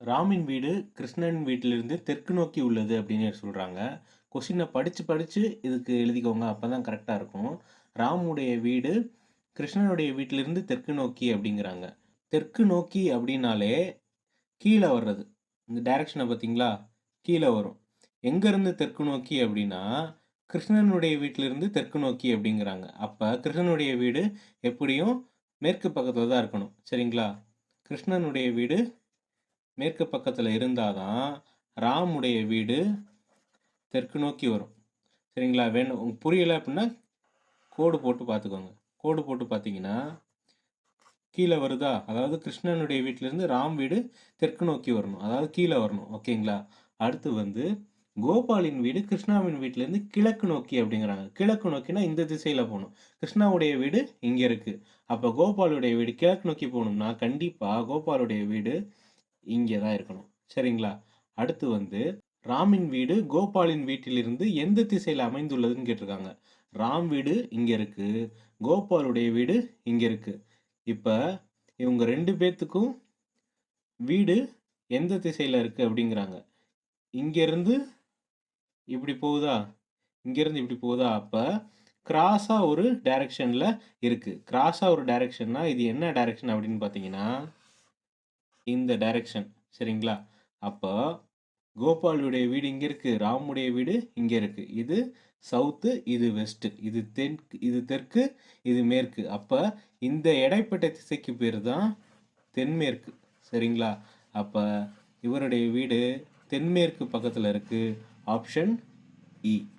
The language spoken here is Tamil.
ராமின் வீடு கிருஷ்ணன் வீட்டிலிருந்து தெற்கு நோக்கி உள்ளது அப்படின்னு சொல்கிறாங்க கொஷினை படித்து படித்து இதுக்கு எழுதிக்கோங்க. அப்போ தான் கரெக்டாக இருக்கும். ராமுடைய வீடு கிருஷ்ணனுடைய வீட்டிலிருந்து தெற்கு நோக்கி அப்படிங்கிறாங்க. தெற்கு நோக்கி அப்படின்னாலே கீழே வர்றது. இந்த டைரக்ஷனை பார்த்தீங்களா? கீழே வரும். எங்கேருந்து தெற்கு நோக்கி அப்படின்னா, கிருஷ்ணனுடைய வீட்டிலிருந்து தெற்கு நோக்கி அப்படிங்கிறாங்க. அப்போ கிருஷ்ணனுடைய வீடு எப்படியும் மேற்கு பக்கத்தில் தான் இருக்கணும். சரிங்களா? கிருஷ்ணனுடைய வீடு மேற்கு பக்கத்தில் இருந்தால் தான், ராமுடைய வீடு தெற்கு நோக்கி வரும். சரிங்களா? வேணும் உங்களுக்கு புரியலை அப்படின்னா, கோடு போட்டு பார்த்துக்கோங்க. கோடு போட்டு பார்த்தீங்கன்னா, கீழே வருதா? அதாவது கிருஷ்ணனுடைய வீட்டிலேருந்து ராம் வீடு தெற்கு நோக்கி வரணும். அதாவது கீழே வரணும். ஓகேங்களா? அடுத்து வந்து கோபாலின் வீடு கிருஷ்ணாவின் வீட்டிலேருந்து கிழக்கு நோக்கி அப்படிங்கிறாங்க. கிழக்கு நோக்கினா இந்த திசையில் போகணும் கிருஷ்ணாவுடைய வீடு இங்கே இருக்குது அப்போ கோபாலுடைய வீடு கிழக்கு நோக்கி போகணும்னா கண்டிப்பாக கோபாலுடைய வீடு இங்கே தான் இருக்கணும். சரிங்களா? அடுத்து வந்து ராமின் வீடு கோபாலின் வீட்டிலிருந்து எந்த திசையில் அமைந்துள்ளதுன்னு கேட்டிருக்காங்க. ராம் வீடு இங்கே இருக்குது கோபாலுடைய வீடு இங்கே இருக்குது இப்போ இவங்க ரெண்டு பேர்த்துக்கும் வீடு எந்த திசையில் இருக்குது அப்படிங்கிறாங்க. இங்கேருந்து இப்படி போகுதா? இங்கேருந்து இப்படி போகுதா? அப்போ கிராஸாக ஒரு டைரக்ஷனில் இருக்குது கிராஸாக ஒரு டைரக்ஷன்னா, இது என்ன டைரக்ஷன் அப்படின்னு பார்த்தீங்கன்னா, இந்த டைரக்ஷன். சரிங்களா? அப்போ கோபாலுடைய வீடு இங்கே இருக்குது ராமுடைய வீடு இங்கே இருக்குது இது சவுத்து, இது வெஸ்ட்டு இது தென் இது தெற்கு, இது மேற்கு. அப்போ இந்த இடைப்பட்ட திசைக்கு பேர் தான் தென்மேற்கு. சரிங்களா? அப்போ இவருடைய வீடு தென்மேற்கு பக்கத்தில் இருக்குது ஆப்ஷன் இ. E.